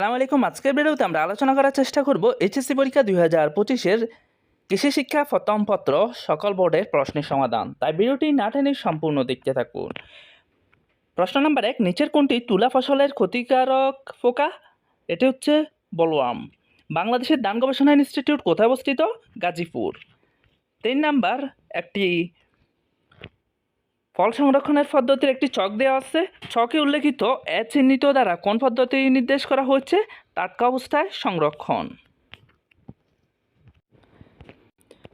সালাম আলাইকুম। আজকের ভিডিওতে আমরা আলোচনা করার চেষ্টা করব এইচএসসি পরীক্ষা দুই হাজার পঁচিশের কৃষি শিক্ষা প্রথম পত্র সকল বোর্ডের প্রশ্নের সমাধান। তাই ভিডিওটি না টেনে সম্পূর্ণ দেখতে থাকুন। প্রশ্ন নাম্বার এক, নিচের কোনটি তুলা ফসলের ক্ষতিকারক পোকা? এটি হচ্ছে বলওয়াম। বাংলাদেশের ধান গবেষণা ইনস্টিটিউট কোথায় অবস্থিত? গাজীপুর। তিন নাম্বার, একটি ফল সংরক্ষণের পদ্ধতির একটি ছক দেওয়া আছে। ছকে উল্লেখিত এ চিহ্নিত দ্বারা কোন পদ্ধতি নির্দেশ করা হয়েছে? টাটকা অবস্থায় সংরক্ষণ।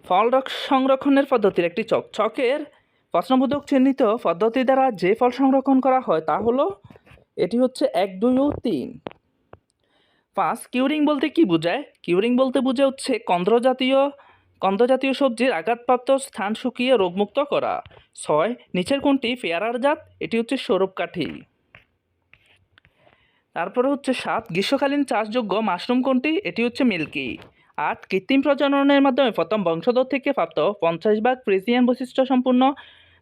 ফল সংরক্ষণের পদ্ধতির একটি চক। ছকের প্রশ্নবোধক চিহ্নিত পদ্ধতি দ্বারা যে ফল সংরক্ষণ করা হয় তা হলো, এটি হচ্ছে এক, দুই ও তিন। পাঁচ, কিউরিং বলতে কি বোঝায়? কিউরিং বলতে বোঝা হচ্ছে কন্দ্রজাতীয় কন্দ্রজাতীয় সবজির আঘাতপ্রাপ্ত স্থান শুকিয়ে রোগমুক্ত করা। ছয়, নিচের কোনটি পেয়ারার জাত? এটি হচ্ছে সৌরভকাঠি। তারপরে হচ্ছে সাত, গ্রীষ্মকালীন চাষযোগ্য মাশরুম কোনটি? এটি হচ্ছে মিল্কি। আট, কৃত্রিম প্রজননের মাধ্যমে প্রথম বংশধর থেকে প্রাপ্ত পঞ্চাশ ভাগ ফ্রিজিয়ান বৈশিষ্ট্য সম্পূর্ণ।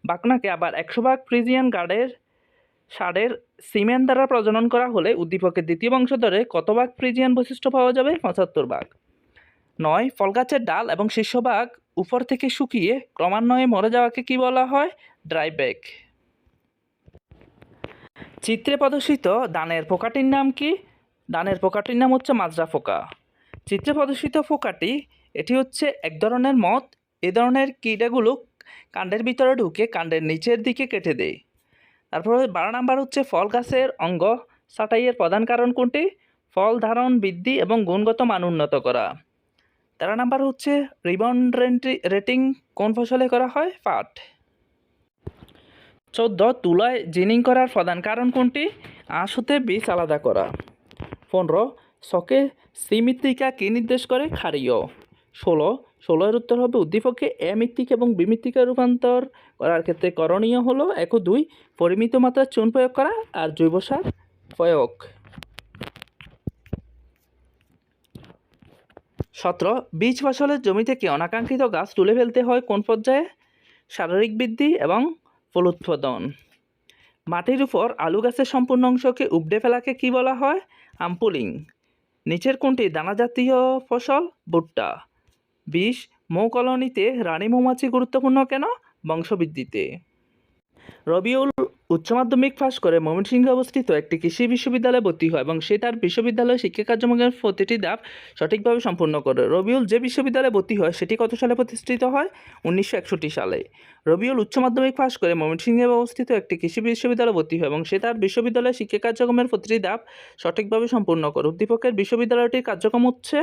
বাকনাকে আবার একশো ভাগ ফ্রিজিয়ান গার্ডের সারের সিমেন্ট দ্বারা প্রজনন করা হলে উদ্দীপকের দ্বিতীয় বংশধরে কত ভাগ ফ্রিজিয়ান বৈশিষ্ট্য পাওয়া যাবে? পঁচাত্তর ভাগ। নয়, ফল গাছের ডাল এবং শীর্ষভাগ উপর থেকে শুকিয়ে ক্রমান্বয়ে মরে যাওয়াকে কি বলা হয়? ড্রাই ব্যাক চিত্রে প্রদর্শিত দানের পোকাটির নাম কি? দানের পোকাটির নাম হচ্ছে মাজরা পোকা। চিত্রে প্রদর্শিত পোকাটি, এটি হচ্ছে এক ধরনের মদ, এ ধরনের কীটাগুলো কাণ্ডের ভিতরে ঢুকে কাণ্ডের নিচের দিকে কেটে দেয়। তারপরে বারো নাম্বার হচ্ছে ফল গাছের অঙ্গ। ছাঁটাইয়ের প্রধান কারণ কোনটি? ফল ধারণ, বৃদ্ধি এবং গুণগত মান উন্নত করা। তেরো নাম্বার হচ্ছে রিবন রেটিং কোন ফসলে করা হয়? পাট। চোদ্দ, তুলায় জিনিং করার প্রধান কারণ কোনটি? আঁশ হতে বীজ আলাদা করা। পনেরো শকে সিমৃত্তিকা কী নির্দেশ করে? ক্ষারীয়। ষোলো ষোলোর উত্তর হবে উদ্দীপকে এ মৃত্তিকা এবং বিমৃত্তিকা রূপান্তর করার ক্ষেত্রে করণীয় হলো। এক দুই, পরিমিত মাত্রার চুন প্রয়োগ করা আর জৈব সার প্রয়োগ। সতেরো, বীজ ফসলের জমি থেকে অনাকাঙ্ক্ষিত গাছ তুলে ফেলতে হয় কোন পর্যায়ে? শারীরিক বৃদ্ধি এবং ফলোৎপাদন। মাটির উপর আলু গাছের সম্পূর্ণ অংশকে উপড়ে ফেলাকে কি বলা হয়? আম্পুলিং। নিচের কোনটি দানাজাতীয় ফসল? ভুট্টা। বিষ মৌ কলোনিতে রানী মৌমাছি গুরুত্বপূর্ণ কেন? বংশবৃদ্ধিতে। রবিউল উচ্চ মাধ্যমিক পাশ করে ময়মনসিংহে অবস্থিত একটি কৃষি বিশ্ববিদ্যালয়ে ভর্তি হয় এবং সে তার বিশ্ববিদ্যালয়ে শিক্ষা কার্যক্রমের প্রতিটি ধাপ সঠিকভাবে সম্পূর্ণ করে। রবিউল যে বিশ্ববিদ্যালয়ে ভর্তি হয়, সেটি কত সালে প্রতিষ্ঠিত হয়? উনিশশো একষট্টি সালে। রবিউল উচ্চ মাধ্যমিক পাশ করে ময়মনসিংহে অবস্থিত একটি কৃষি বিশ্ববিদ্যালয়ে ভর্তি হয় এবং সে তার বিশ্ববিদ্যালয় শিক্ষা কার্যক্রমের প্রতিটি ধাপ সঠিকভাবে সম্পূর্ণ করে। উদ্দীপকের বিশ্ববিদ্যালয়টির কার্যক্রম হচ্ছে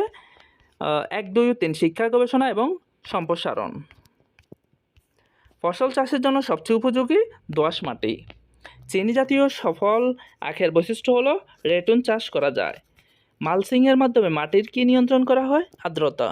এক দুই তিন শিক্ষা গবেষণা এবং সম্প্রসারণ। ফসল চাষের জন্য সবচেয়ে উপযোগী দোআঁশ মাটি। চিনি জাতীয় সফল আখের বৈশিষ্ট্য হলো রেটুন চাষ করা যায়। মালসিংয়ের মাধ্যমে মাটির কি নিয়ন্ত্রণ করা হয়? আর্দ্রতা।